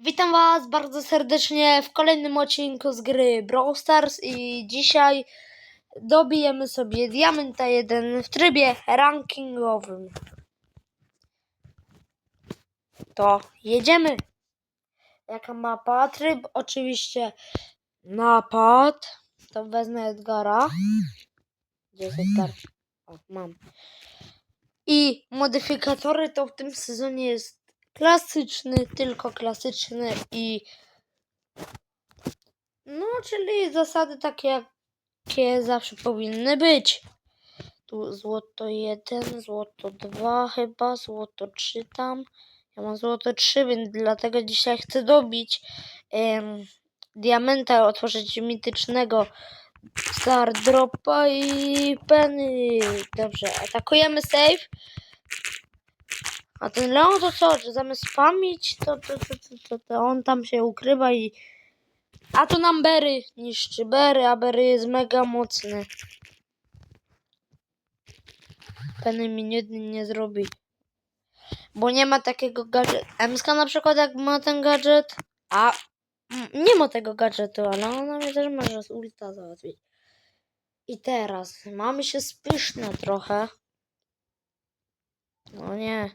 Witam Was bardzo serdecznie w kolejnym odcinku z gry Brawl Stars i dzisiaj dobijemy sobie Diamenta 1 w trybie rankingowym. To jedziemy. Jaka mapa? Tryb oczywiście napad. To wezmę Edgara. Gdzie jest Edgar? O, mam. I modyfikatory to w tym sezonie jest klasyczny, tylko klasyczny i no, czyli zasady takie, jakie zawsze powinny być. Tu złoto 1, złoto 2 chyba, złoto 3 tam. Ja mam złoto 3, więc dlatego dzisiaj chcę dobić em, diamenta, otworzyć mitycznego Star Dropa i Penny. Dobrze, atakujemy save. A ten Leon to co? Że zamiast spamić, to, to, to, to, to, to on tam się ukrywa i... A to nam Berry niszczy. Berry, a Berry jest mega mocny. Penny mi nic nie zrobi. Bo nie ma takiego gadżetu. Emska na przykład jak ma ten gadżet, a mm, nie ma tego gadżetu, ale ona mnie też może z ulta załatwić. I teraz mamy się spyszne trochę. No nie.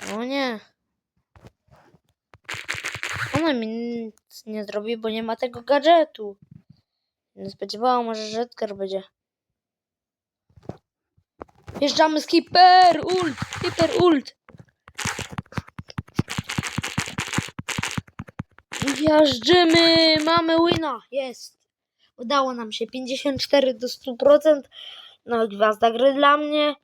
O nie. Ona mi nic nie zrobi, bo nie ma tego gadżetu. Nie spodziewałam że Edgar będzie. Wjeżdżamy z Hiper Ult! Hiper Ult! Wjeżdżymy! Mamy wina! Jest! Udało nam się 54 do 100%. No, gwiazda gry dla mnie.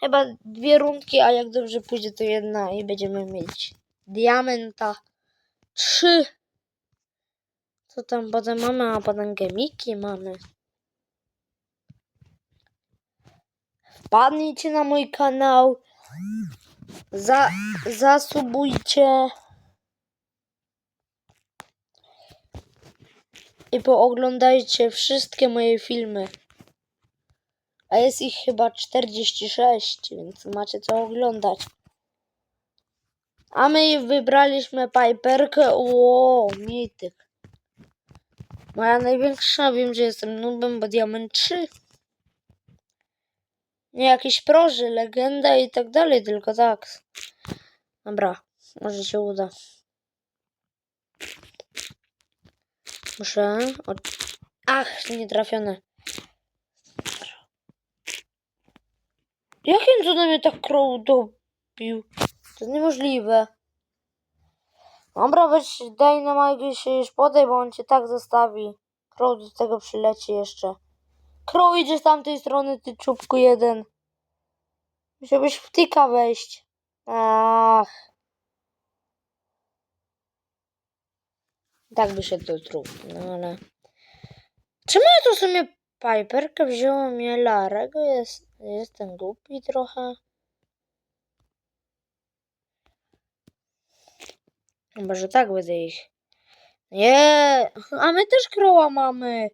Chyba dwie rundki, a jak dobrze pójdzie, to jedna i będziemy mieć diamenta. Trzy. Co tam potem mamy? A potem gemiki mamy. Wpadnijcie na mój kanał. Za, zasubujcie. I pooglądajcie wszystkie moje filmy. A jest ich chyba 46, więc macie co oglądać. A my wybraliśmy Piperkę. Ło, mityk. Moja największa, wiem, że jestem nubem, bo diament 3. Nie jakiś proży, legenda i tak dalej, tylko tak. Dobra, może się uda. Muszę... Ach, nie trafione. Jakim cudem mnie tak Crow dobił? To niemożliwe. Dobra, weź daj na mojego się już podaj, bo on cię tak zostawi. Crow do tego przyleci jeszcze. Crow idzie z tamtej strony, ty czubku jeden. Musiałbyś w tika wejść. Ach. Tak by się to truł, no ale... Czemu ja tu sobie Piperkę wzięła mnie Larego? Jest, jestem głupi trochę. Chyba, że tak będę ich. Nie, a my też kroła mamy.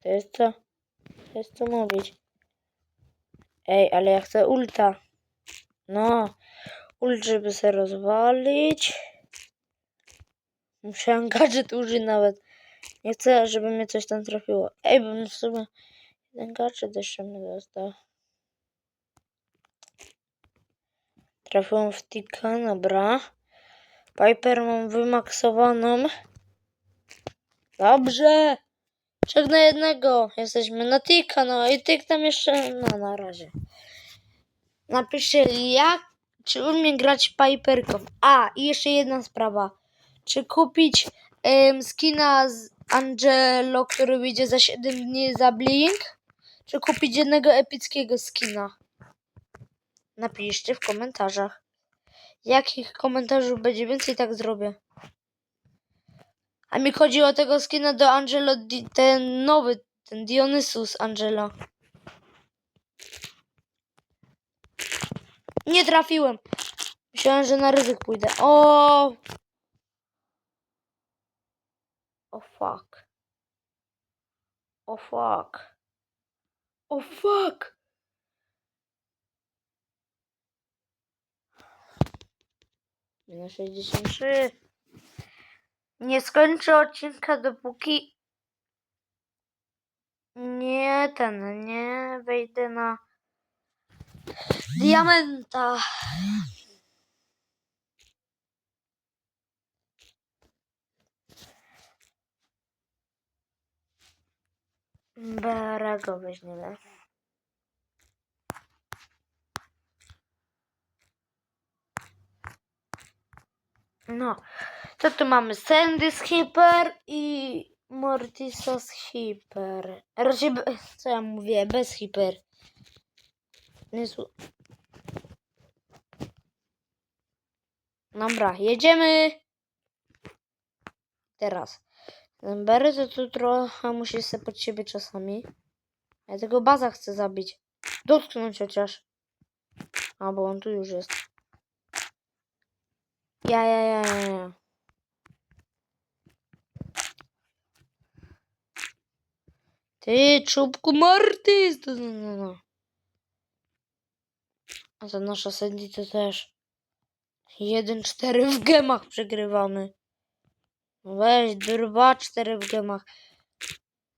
To jest co? To jest co mówić. Ej, ale ja chcę ulta. No, ult, żeby se rozwalić. Musiałem gadżet użyć nawet. Nie chcę, żeby mnie coś tam trafiło. Ej, bym w sumie jeden gadżet jeszcze mnie dostał. Trafiłem w tika, dobra. Piper mam wymaksowaną. Dobrze. Trzech na jednego. Jesteśmy na tika, no i tyk tam jeszcze, no na razie. Napiszcie jak, czy umie grać Piperką. A, i jeszcze jedna sprawa. Czy kupić em, skina z Angelo, który wyjdzie za 7 dni za Blink? Czy kupić jednego epickiego skina? Napiszcie w komentarzach. Jakich komentarzów będzie więcej, tak zrobię. A mi chodzi o tego skina do Angelo, ten nowy, ten Dionysus Angelo. Nie trafiłem. Myślałem, że na ryzyk pójdę. O! Oh, fuck. Oh, fuck. Oh, fuck! 63. Nie skończę odcinka, dopóki nie ten, nie wejdę na diamenta. Berego weźmiemy. No, to tu mamy Sandy Skipper i Mortisa Skipper. Raczej, be- co ja mówię, bez Skipper. Nie su- Dobra, jedziemy. Teraz. Ten Berry to tu trochę musi pod siebie czasami. Ja tego baza chcę zabić. Dotknąć chociaż. A, bo on tu już jest. Ja, ja, ja, ja, ja. Ty, czubku! No, no, no, no. A ta nasza Sandy to też. 1-4 w gemach przegrywamy. No Weź, 2-4 w gemach.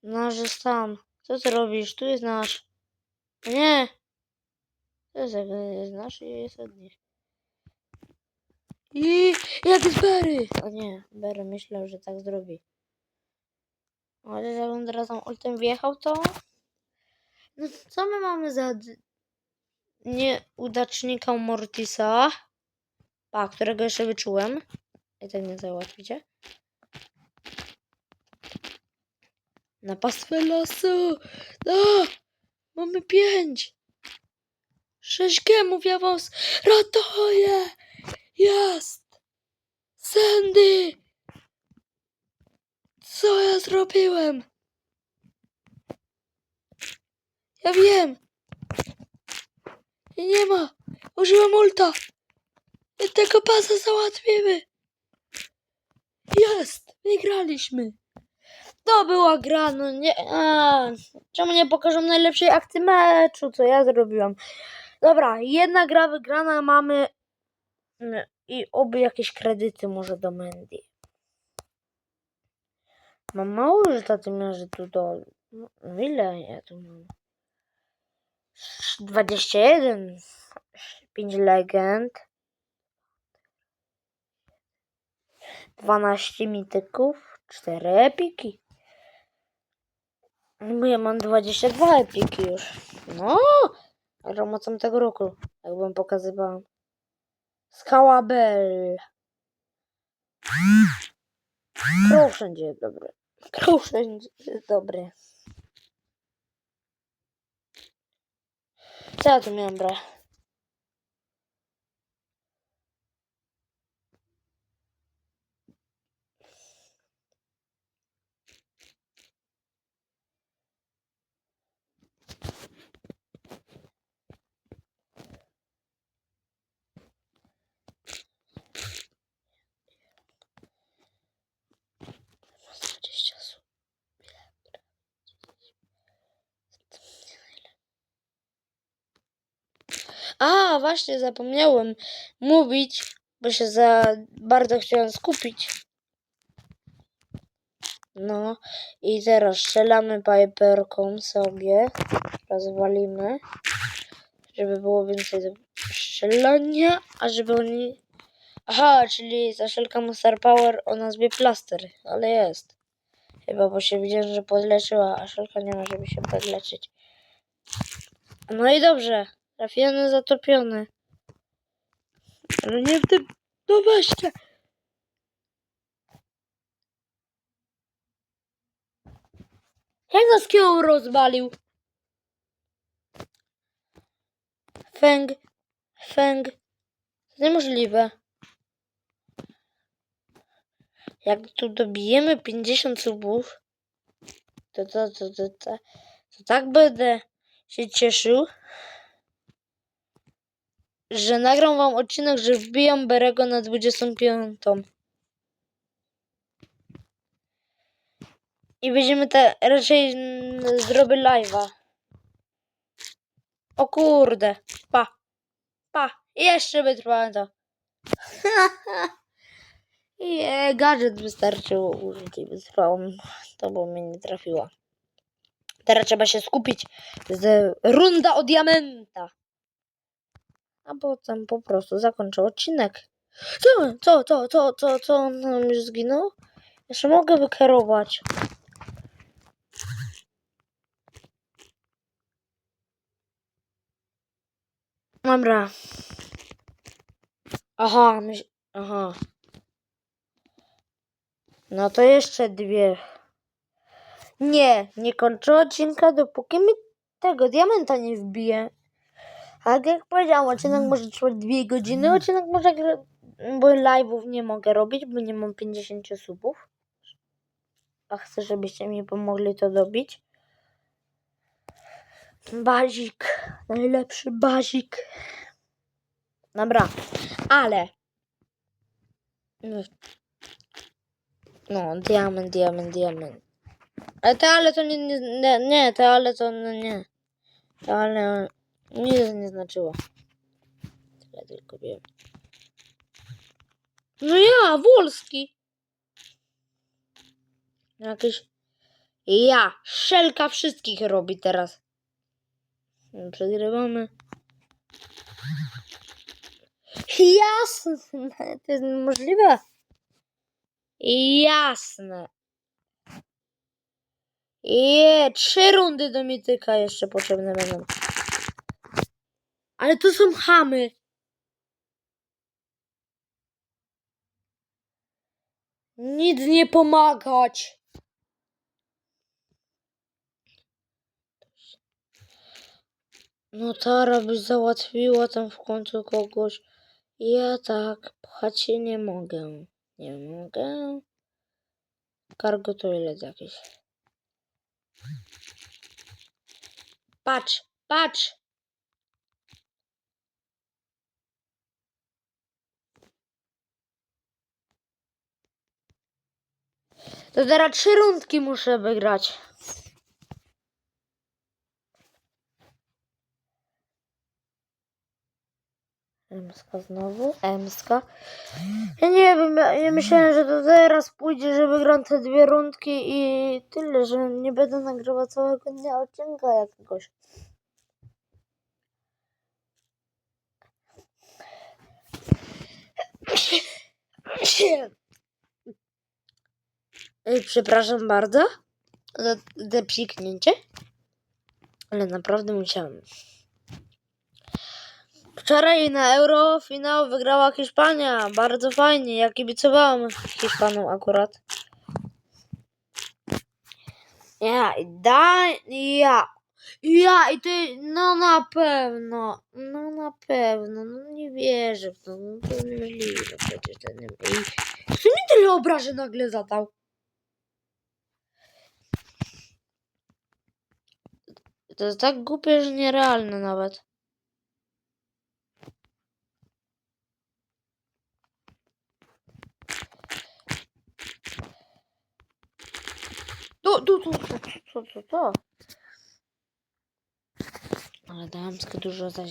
Nasz jest tam. Co ty robisz? Tu jest nasz. Nie. To jest, jest nasz i jest od nich. I jak z Berry! A nie, Berry myślał, że tak zrobi. Ale jak on teraz tam ultem wjechał, to... No co my mamy za... Nieudacznika Mortisa? A, którego jeszcze wyczułem. I tak nie załatwicie. Na pastwę losu! No! Mamy pięć! Sześć gemów, ja was ratuję! Jest! Sandy! Co ja zrobiłem? Ja wiem! I nie ma! Użyłem ulta! Jednego pasa załatwimy! Jest! Wygraliśmy! To była gra, no nie... A, czemu nie pokażą najlepszej akcji meczu, co ja zrobiłam? Dobra, jedna gra wygrana mamy mm, i oby jakieś kredyty może do Mendy. Mam mało już tacy tu do... No ile ja tu mam? 21 5 legend 12 mityków 4 epiki no ja mam 22 epiki już. No ale mocą tego roku jakbym pokazywała skała Bell Crow wszędzie jest dobry. Crow wszędzie jest dobry. Co ja tu miałem brać? Właśnie, zapomniałem mówić, bo się za bardzo chciałem skupić. No i teraz strzelamy piperką sobie. Rozwalimy, żeby było więcej strzelania, a żeby oni... Aha, czyli ta szelka ma Star Power o nazwie Plaster, ale jest. Chyba, bo się widziałem, że podleczyła, a szelka nie ma, żeby się podleczyć. No i dobrze. Trafiony, zatopiony. Ale nie w tym... No właśnie. Jak nas rozwalił? Feng. Feng. To niemożliwe. Jak tu dobijemy 50 subów, to, to, to, to, to, to tak będę się cieszył, że nagram wam odcinek, że wbijam Berego na 25. I będziemy te, raczej zrobię live'a. O kurde, pa, pa, jeszcze wytrwałem to. I e, gadżet wystarczyło użyć i wytrwałam. To bo mnie nie trafiła. Teraz trzeba się skupić. To e, runda o diamenta. A potem po prostu zakończę odcinek. Co? Co? Co? Co? Co? Co? On nam już zginął? Jeszcze mogę wykierować. Dobra. Aha, myśl... Aha. No to jeszcze dwie. Nie, nie kończę odcinka, dopóki mi tego diamenta nie wbije. A tak jak powiedziałam, odcinek może trwać dwie godziny, odcinek może... Bo live'ów nie mogę robić, bo nie mam 50 subów. A chcę, żebyście mi pomogli to dobić. Bazik. Najlepszy bazik. Dobra, ale... No, diament, diament, diament. Ale te ale to nie, nie, nie te ale to no nie. Te ale nic nie znaczyło. Tyle tylko wiem. No ja, Wolski. Jakiś... Ja, szelka wszystkich robi teraz. No, Przegrywamy. Jasne, to jest niemożliwe. Jasne. Je, trzy rundy do mityka jeszcze potrzebne będą. Ale to są chamy. Nic nie pomagać. No Tara byś załatwiła tam w końcu kogoś. Ja tak pchać się nie mogę. Nie mogę. Cargo toilet jakiś. Patrz, patrz. To teraz trzy rundki muszę wygrać. Emska znowu, Emska. Ja nie wiem, ja ja myślałem, że to teraz pójdzie, że wygram te dwie rundki i tyle, że nie będę nagrywał całego dnia odcinka jakiegoś. Ej, Przepraszam bardzo za te psiknięcie, ale naprawdę musiałem. Wczoraj na Euro finał wygrała Hiszpania. Bardzo fajnie. Ja kibicowałam Hiszpanom akurat. Ja i da, ja. Ja i ty, no na pewno, no na pewno, no nie wierzę w to, no to niemożliwe przecież ten Ej, co mi tyle obrażeń nagle zadał? To jest tak głupie, że nierealne nawet. Tu, tu, tu, tu, tu, tu, tu. Ale damskie dużo zaś...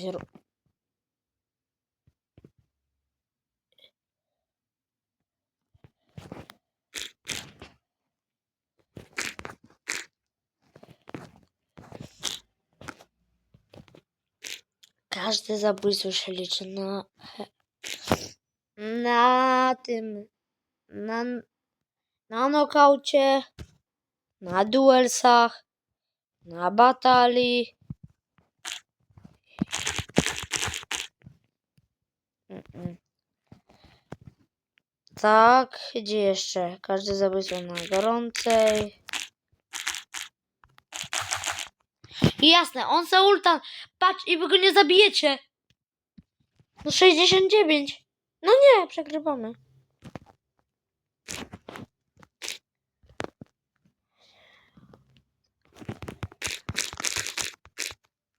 Każde zabójstwo się liczy na... Na tym... Na... Na nokaucie. Na duelsach. Na batalii. Tak, gdzie jeszcze? Każde zabójstwo na gorącej. Jasne, on se ulta. Patrz i wy go nie zabijecie. No 69. No nie, przegrywamy.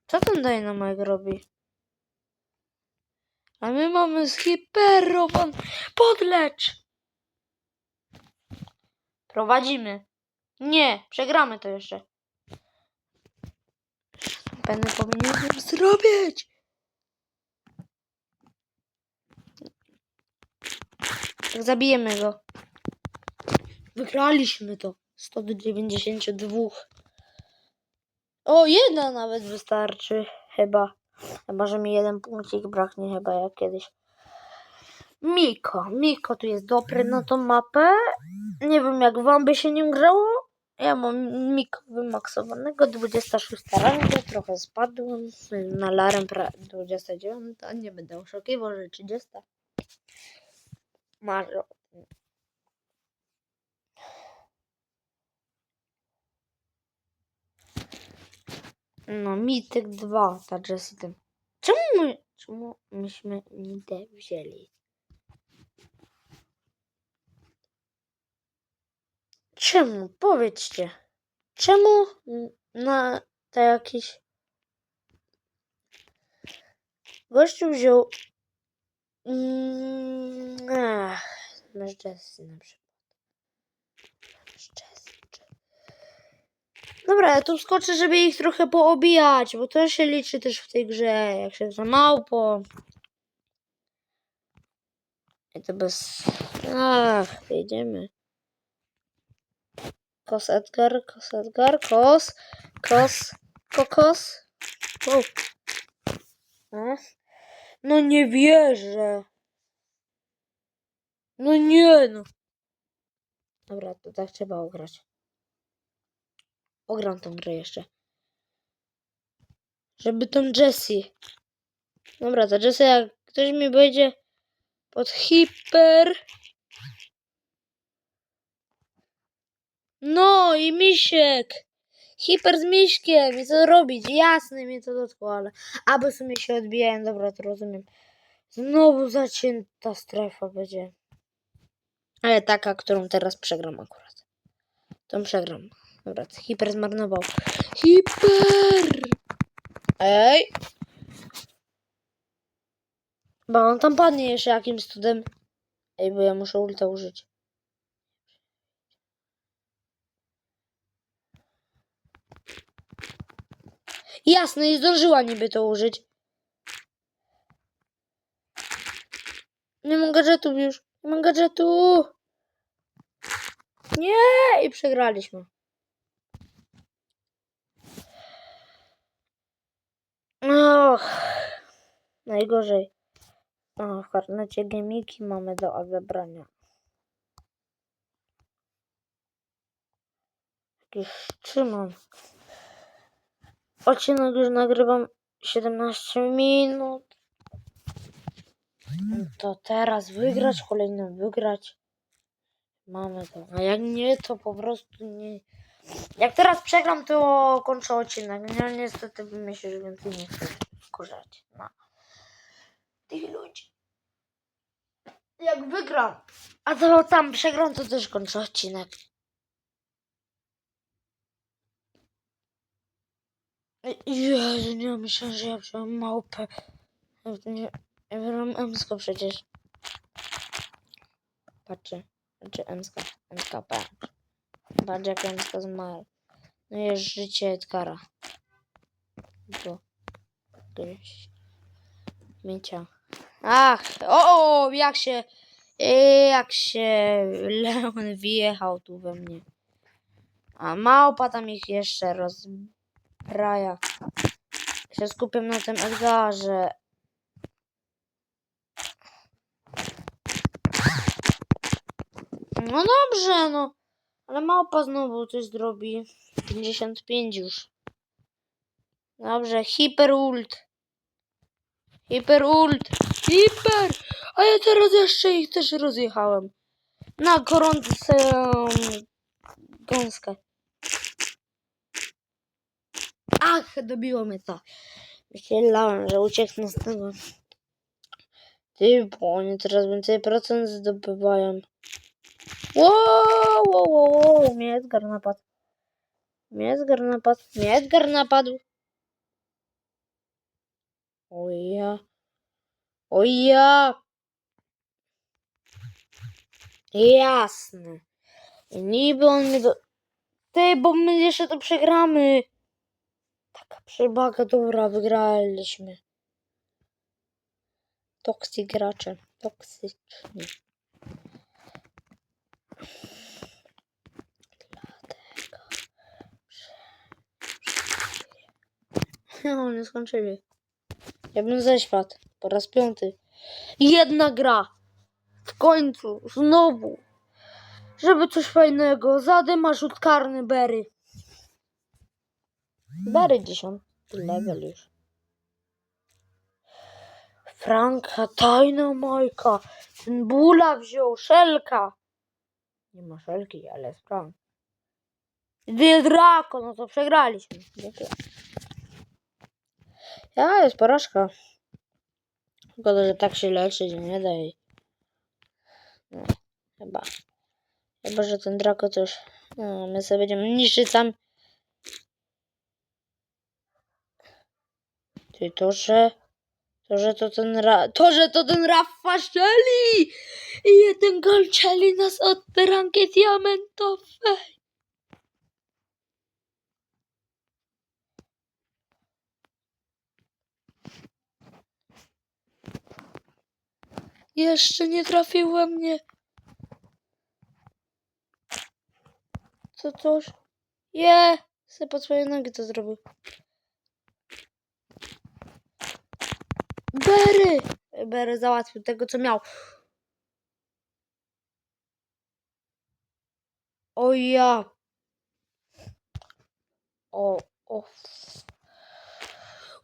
Co ten Dynamite robi? A my mamy zhiperowan. Podlecz! Prowadzimy. Nie, przegramy to jeszcze. Będę powinien zrobić. Tak zabijemy go. Wygraliśmy to. 100 do 92. O, jedna nawet wystarczy. Chyba. Chyba, że mi jeden punkcik braknie, chyba jak kiedyś. Miko. Miko tu jest dobry na tą mapę. Nie wiem, jak wam by się nim grało. Ja mam Miko wymaksowanego, 26 ranga, trochę spadłem. Na Larem pra- 29, nie będę oszukiwał, że 30. Marzę. No, Mityk 2, ta Jessie ten. Czemu my, czemu myśmy Nitę wzięli? Czemu? Powiedzcie. Czemu na te jakiś gościu wziął Jessie na przykład. Jessie. Dobra, ja tu skoczę, żeby ich trochę poobijać, bo to się liczy też w tej grze, jak się za małpo. I to bez... Ach, jedziemy. Kos Edgar, kos Edgar, kos, kos, kokos. Wow. No. nie wierzę. No nie no. Dobra, to tak trzeba ograć. Ogram tą grę jeszcze. Żeby tą Jessie. Dobra, to Jessie, jak ktoś mi będzie pod hiper. No i misiek. Hiper z miśkiem. I co robić? Jasne mi to dotkło, ale... A, bo w sumie się odbijają. Dobra, to rozumiem. Znowu zacięta strefa będzie. Ale taka, którą teraz przegram akurat. Tą przegram. Dobra, hiper zmarnował. Hiper! Ej! Bo on tam padnie jeszcze jakimś cudem. Ej, bo ja muszę ulta użyć. Jasne, i zdążyła niby to użyć. Nie mam gadżetów już. Nie mam gadżetu. Nie! I przegraliśmy. Och. Najgorzej. O, w karnecie gemiki mamy do odebrania. Jakiś trzymam. Odcinek już nagrywam 17 minut. To teraz wygrać, kolejną wygrać. Mamy to. A jak nie, to po prostu nie. Jak teraz przegram, to kończę odcinek. No niestety myślę, że więcej nie chcę wkurzać na tych ludzi. Jak wygram, a to tam przegram, to też kończę odcinek. Jezu, nie myślałem, że ja wziąłem małpę. Nie, ja wziąłem emsko przecież. Patrzcie, znaczy emska, emska, patrz. Patrz jak emska zmarł. No jest życie Edgara. To. Gdzieś. Miecia. Ach, o, o, jak się, e, jak się Leon wjechał tu we mnie. A małpa tam ich jeszcze rozbraja. Się skupiam na tym Edgarze. No dobrze, no. Ale małpa znowu coś zrobi. 55 już. Dobrze, hiper ult. Hiper ult. Hiper! A ja teraz jeszcze ich też rozjechałem. Na gorącą gąskę. Ach, dobiło mnie to. Myślałem, że ucieknę z tego. Ty, bo oni teraz więcej procent zdobywają. Wow, wow, wow, wow, mnie Edgar napadł. Mnie Edgar napadł. Mnie napadł. O ja. O ja. Jasne. Niby on mnie do... Ty, bo my jeszcze to przegramy. Przewaga, dobra, wygraliśmy. Toksy gracze, toksyczni. Dlatego, że... No, nie skończyli. Ja bym zeświat po raz piąty. Jedna gra. W końcu, znowu. Żeby coś fajnego. Zadyma rzut karny, Berry. Berry 10 level już. Franka, tajna Majka. Ten Bula wziął, Szelka. Nie ma Szelki, ale jest Frank. Gdy Drako, no to przegraliśmy. Dziękuję. Ja, jest porażka. Szkoda, że tak się leczyć nie da jej. No, chyba. Chyba, że ten Drako też... No, my sobie będziemy niszczyć tam... Ty, to, że... To, że to ten Ra... To, że to ten Rafa strzeli! I jeden gol nas od ranki diamentowej. Jeszcze nie trafiła mnie. Co coś? Je! Se pod swoje nogi to zrobił. Berry! Berry załatwił tego, co miał. O ja. O, o.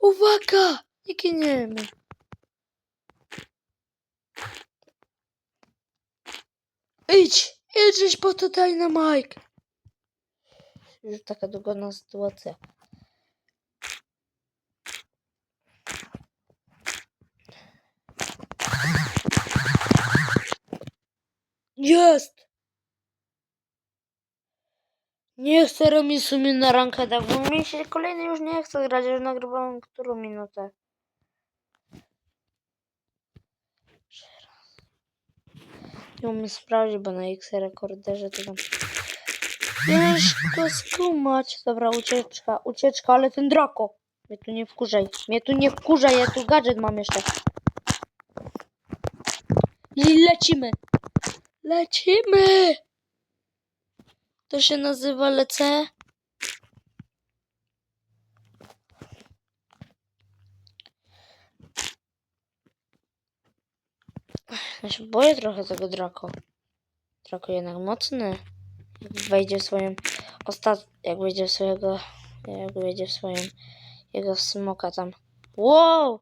Uwaga! Nie giniemy. Idź! Idź po tutaj na Mike. Już taka dogodna sytuacja. Jest! Nie chcę remisu mi na rankedach, bo mi się kolejny już nie chce grać, już nagrywałem którą minutę. Nie umiem sprawdzić, bo na X rekorderze to tam ciężko skumać. Dobra, ucieczka, ucieczka, ale ten Drako. Mnie tu nie wkurzaj, mnie tu nie wkurzaj, ja tu gadżet mam jeszcze. I lecimy. Lecimy! To się nazywa lecę. Ja się boję trochę tego Drako. Drako jednak mocny. Jak wejdzie w swoją ostat... Jak wejdzie w swojego... Jak wejdzie w swoją... Jego smoka tam. Wow!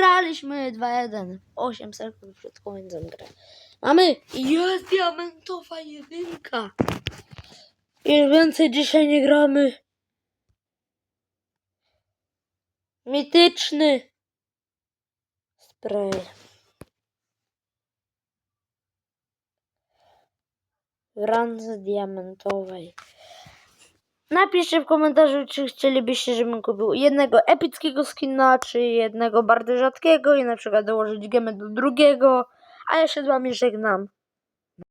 Wygraliśmy 2-1. 8 sekund przed końcem gry. Mamy! Jest diamentowa jedynka! Już więcej dzisiaj nie gramy. Mityczny spray. W randze diamentowej. Napiszcie w komentarzu, czy chcielibyście, żebym kupił jednego epickiego skina, czy jednego bardzo rzadkiego i na przykład dołożyć gemę do drugiego. A ja się z wami żegnam.